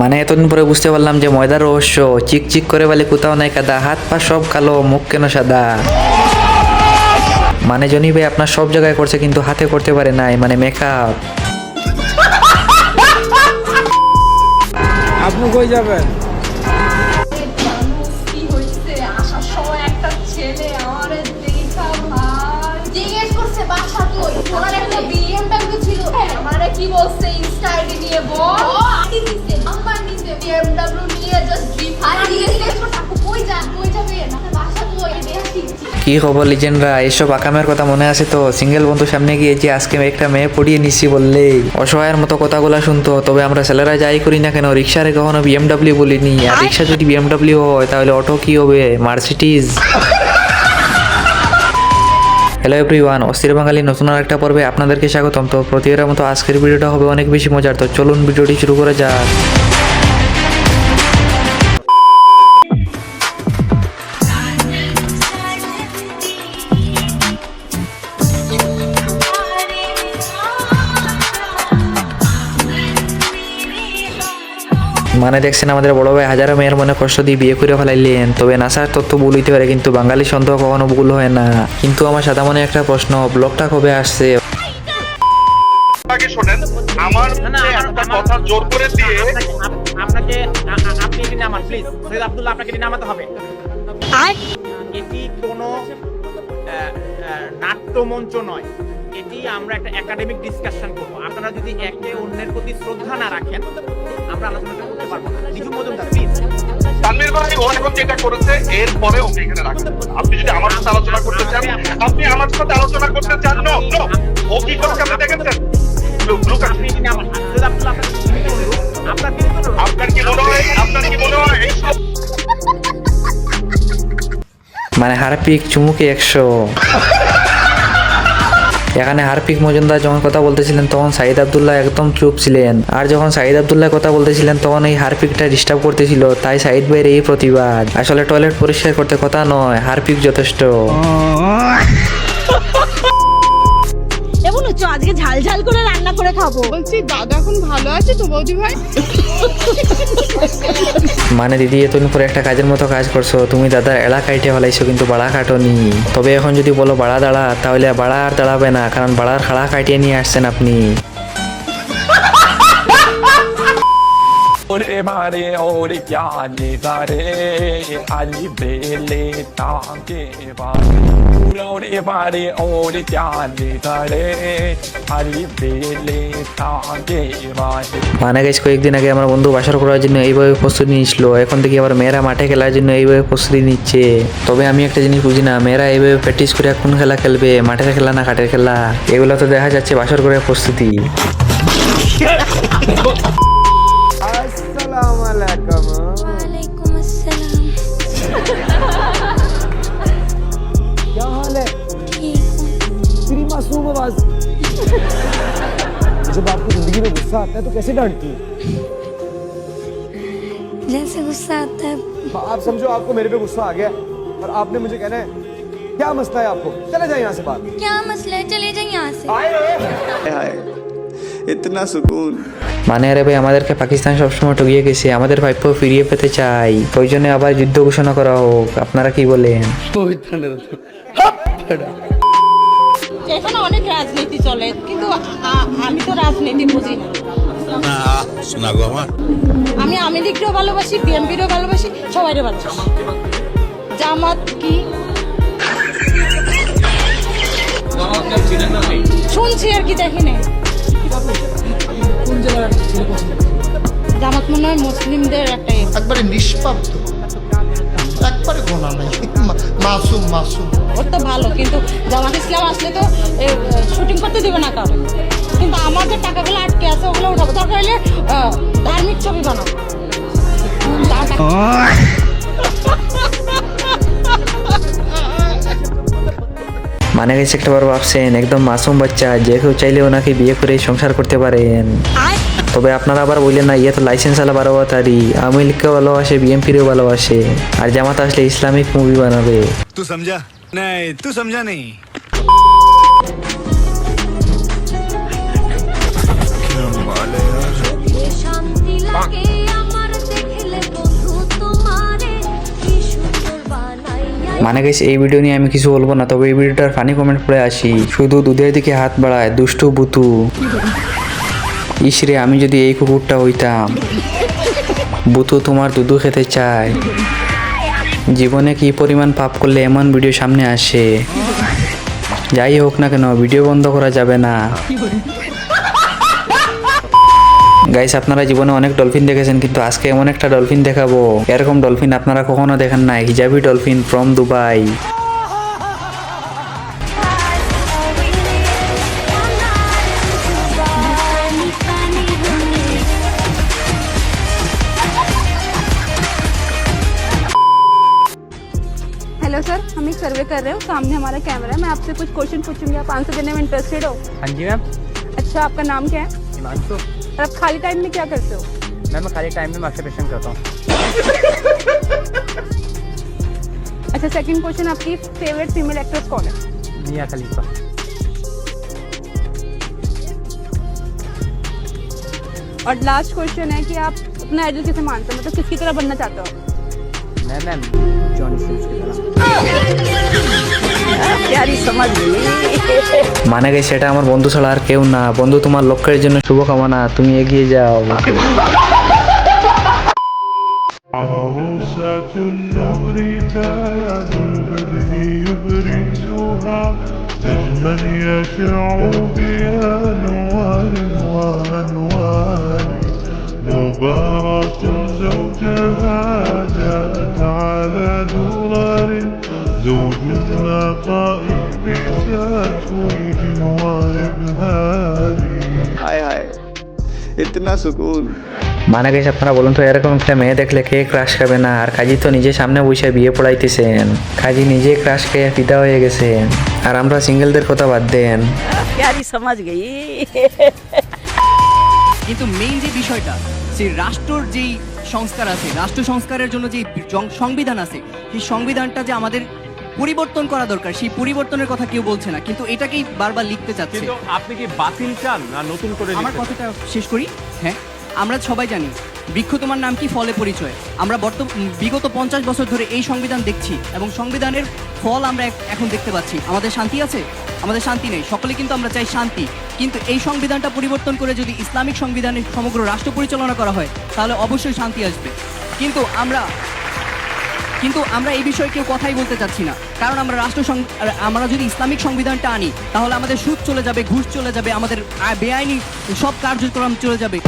মানে এতদিন পরে বুঝতে পারলাম যে ময়দার রহস্য চিক চিক করে বলে কোথাও নাই কাদা হাত পা সব কালো মুখ কেন সাদা। মানে জনি ভাই আপনার সব জায়গায় করছে কিন্তু হাতে করতে পারে নাই মানে মেকআপ আপনি কই যাবেন? কি আমারে কি বলছে? ইনস্টা আইডি নিয়ে বল। কি খবর লিজেন্ডরা এইসব আকামের কথা মনে আছে তো? সিঙ্গেল বন্ধু সামনে গিয়ে যে আজকে একটা মেয়ে পড়িয়ে নিছি বললেই। অসহায়ের মতো কথাগুলো শুনতো তবে আমরা ছেলেরা যাই করি না কেন? রিক্সারে কখনো বিএমডাব্লিউ বলিনি। আর রিক্সা যদি বিএমডাব্লিউ হয় তাহলে অটো কি হবে? মার্সিটিজ হ্যালো এভরিওয়ান অস্থির বাঙালি নতুন আর একটা পর্বে আপনাদেরকে স্বাগতম। তো প্রতিবারের মতো আজকের ভিডিওটা হবে অনেক বেশি মজার। তো চলুন ভিডিওটি শুরু করা যাক। মানে দেখছেন আমাদের বড় ভাই হাজারো মেয়ের মনে কষ্ট দিয়ে বিয়ে করে ফেলাইলেন। তবে নাসার তথ্য ভুল হইতে পারে কিন্তু বাঙালি সন্দেহ কখনো ভুল হয় না। কিন্তু আমার সাদা মনে একটা প্রশ্ন ব্লগটা কবে আসছে? আগে শোনেন আমার না, যে আমার- একটা কথা জোর করে দিয়ে আপনাকে- আপ- আপনাকে আ- আ- আপনি এটি নামান প্লিজ সৈয়দ আব্দুল্লাহ আপনাকে এটি নামাতে হবে। এটি কোনো আহ, আহ, নাট্যমঞ্চ নয়। এটি আমরা একটা একাডেমিক ডিসকাশন করব। আপনারা যদি একে অন্যের প্রতি শ্রদ্ধা না রাখেন আমরা আলোচনাটা করতে পারব না। মজুমদার প্লিজ তানভীর ভাই ও এখন যেটা করেছে এরপরে ওকে এখানে রাখবেন আপনি যদি আমার সাথে আলোচনা করতে চান আপনি আমার সাথে আলোচনা করতে চান নো নো ও কি আপনি দেখেছেন? আপনি আপনার আপনার কি মনে হয়? কি মনে হয়? মানে হারপিক চুমুকে একশো। এখানে হারপিক মজুমদার যখন কথা বলতেছিলেন, তখন সাইদ আবদুল্লাহ একদম চুপ ছিলেন। আর যখন সাইদ আবদুল্লাহ কথা বলতেছিলেন, তখন এই হারপিকটা ডিস্টার্ব করতেছিল। তাই সাইদ ভাইয়ের এই প্রতিবাদ। আসলে টয়লেট পরিষ্কার করতে কথা নয় হারপিক যথেষ্ট। আজকে ঝাল ঝাল করে রান্না করে খাব। বলছি দাদা এখন ভালো আছে তো বৌদি ভাই? মানে দিদি তুমি পরে একটা কাজের মতো কাজ করছ। তুমি দাদার এলা কাইটে ফেলাইছো কিন্তু বাড়া কাটনি। তবে এখন যদি বলো বাড়া দাঁড়া তাহলে বাড়া আর দাঁড়াবে না কারণ বাড়ার খাড়া কাটিয়ে নিয়ে আসছেন আপনি। ওরে মারে ওরে জ্ঞানে তারে আলি বেলে তাকে ওরে মারে ওরে জ্ঞানে তারে আলি বেলে তাকে মানে গেছে কয়েকদিন আগে আমার বন্ধু বাসার করার জন্য এইভাবে প্রস্তুতি নিয়েছিল। এখন দেখি আমার মেয়েরা মাঠে খেলার জন্য এইভাবে প্রস্তুতি নিচ্ছে। তবে আমি একটা জিনিস বুঝি না মেয়েরা এইভাবে প্র্যাকটিস করে কোন খেলা খেলবে? মাঠের খেলা না কাঠের খেলা? এগুলো তো দেখা যাচ্ছে বাসর করে প্রস্তুতি। है तो कैसे डांटती है जैसे गुस्सा आता है हाँ, आप समझो आपको मेरे पे गुस्सा आ गया और आपने मुझे कहना है क्या मसला है आपको चले जाए यहाँ से बाहर क्या मसला है चले जाइए यहाँ से इतना सुकून মানে আরে ভাই আমাদেরকে পাকিস্তান সবসময় ঠকিয়ে গেছে আমাদের ভাইপ্য ফিরিয়ে পেতে চাই প্রয়োজনে আবার যুদ্ধ ঘোষণা করা হোক আপনারা কি বলেন এখানে অনেক রাজনীতি চলে কিন্তু আ- আমি তো রাজনীতি বুঝি না শোনা গো আমার। আমি আমি লীগকেও ভালোবাসি বিএমপিরও ভালোবাসি সবাইকে ভালোবাসি। জামাত কি? শুনছি আর কি দেখি নাই। জামাত মনে হয় মুসলিমদের একটা ইয়ে। একবারে নিষ্পাপ একবারে গোনা নাই। মাসুম মাসুম। ওর তো ভালো কিন্তু জামাত ইসলাম আসলে তো শুটিং করতে দেবে না কারও কিন্তু আমার যে টাকাগুলো আটকে আছে ওগুলো উঠাবো। দরকার ধার্মিক ছবি বানাবো মানে গেছে একটা বার ভাবছেন একদম মাসুম বাচ্চা যে কেউ চাইলে ওনাকে বিয়ে করে সংসার করতে পারেন। তবে আপনারা আবার বললেন না ইয়ে তো লাইসেন্স আলা বারোয়াতারি আওয়ামী লীগকেও ভালোবাসে বিএমপিরও ভালোবাসে আর জামাত আসলে ইসলামিক মুভি বানাবে। তুই সমঝা নাই তুই সমঝা নেই মানে গেছে এই ভিডিও নিয়ে আমি কিছু বলব না, তবে এই ভিডিওটার ফানি কমেন্ট পড়ে আসি। শুধু দুধের দিকে হাত বাড়ায়, দুষ্টু বুতু। ইসরে আমি যদি এই কুকুরটা হইতাম, বুতু তোমার দুধু খেতে চায়। জীবনে কি পরিমাণ পাপ করলে এমন ভিডিও সামনে আসে? যাই হোক না কেন ভিডিও বন্ধ করা যাবে না। গাইস আপনারা জীবনে অনেক ডলফিন দেখেছেন কিন্তু আজকে এমন একটা ডলফিন দেখাবো এরকম ডলফিন আপনারা কখনো দেখেন নাই hijabi dolphin from Dubai hello sir हम एक सर्वे कर रहे हो सामने हमारा कैमरा है मैं आपसे कुछ क्वेश्चन पूछूंगी आप आंसर देने में इंटरेस्टेड हो हाँ जी मैम अच्छा आपका नाम क्या है हिमांशु और आप खाली टाइम में क्या करते हो? मैम मैं खाली टाइम में मास्टरबेशन करता हूँ। अच्छा सेकंड क्वेश्चन आपकी फेवरेट फीमेल एक्ट्रेस कौन है? मिया खलीफा। और लास्ट क्वेश्चन है कि आप अपना आइडल किसे मानते हो? मतलब किसकी तरह बनना चाहते हो मैं मैम जॉनी सिंस की तरह মানে গেছে সেটা আমার বন্ধু ছাড়া আর কেউ না বন্ধু তোমার লক্ষ্যের জন্য শুভকামনা তুমি এগিয়ে যাও عروسة النور تاج البدر يبرزها نجما يشع بأنوار وأنوار مباراة زوجها جاءت دولار زوج مثل بهاري هاي هاي মানে গেছে আপনারা বলুন তো এরকম একটা মেয়ে দেখলে কে ক্রাশ খাবে না? আর কাজী তো নিজের সামনে বসে বিয়ে পড়াইতেছেন। কাজী নিজে ক্রাশ খেয়ে পিতা হয়ে গেছে আর আমরা সিঙ্গেলদের কথা বাদ দেন। সমাজ গেই। কিন্তু মেইন যে বিষয়টা সেই রাষ্ট্রর যেই সংস্কার আছে রাষ্ট্র সংস্কারের জন্য যে সংবিধান আছে সেই সংবিধানটা যে আমাদের পরিবর্তন করা দরকার সেই পরিবর্তনের কথা কেউ বলছে না কিন্তু এটাকেই বারবার লিখতে চাচ্ছে। কিন্তু আপনি কি বাতিল চান না নতুন করে আমার কথাটা শেষ করি? হ্যাঁ আমরা সবাই জানি বৃক্ষ তোমার নাম কি ফলে পরিচয়। আমরা বর্তমান বিগত পঞ্চাশ বছর ধরে এই সংবিধান দেখছি এবং সংবিধানের ফল আমরা এখন দেখতে পাচ্ছি। আমাদের শান্তি আছে? আমাদের শান্তি নেই। সকলে কিন্তু আমরা চাই শান্তি। কিন্তু এই সংবিধানটা পরিবর্তন করে যদি ইসলামিক সংবিধানে সমগ্র রাষ্ট্র পরিচালনা করা হয়, তাহলে অবশ্যই শান্তি আসবে। কিন্তু আমরা কিন্তু আমরা এই বিষয়ে কেউ কথাই বলতে চাচ্ছি না। কারণ আমরা রাষ্ট্র আমরা যদি ইসলামিক সংবিধানটা আনি, তাহলে আমাদের সুদ চলে যাবে, ঘুষ চলে যাবে, আমাদের বেআইনি সব কার্যক্রম চলে যাবে।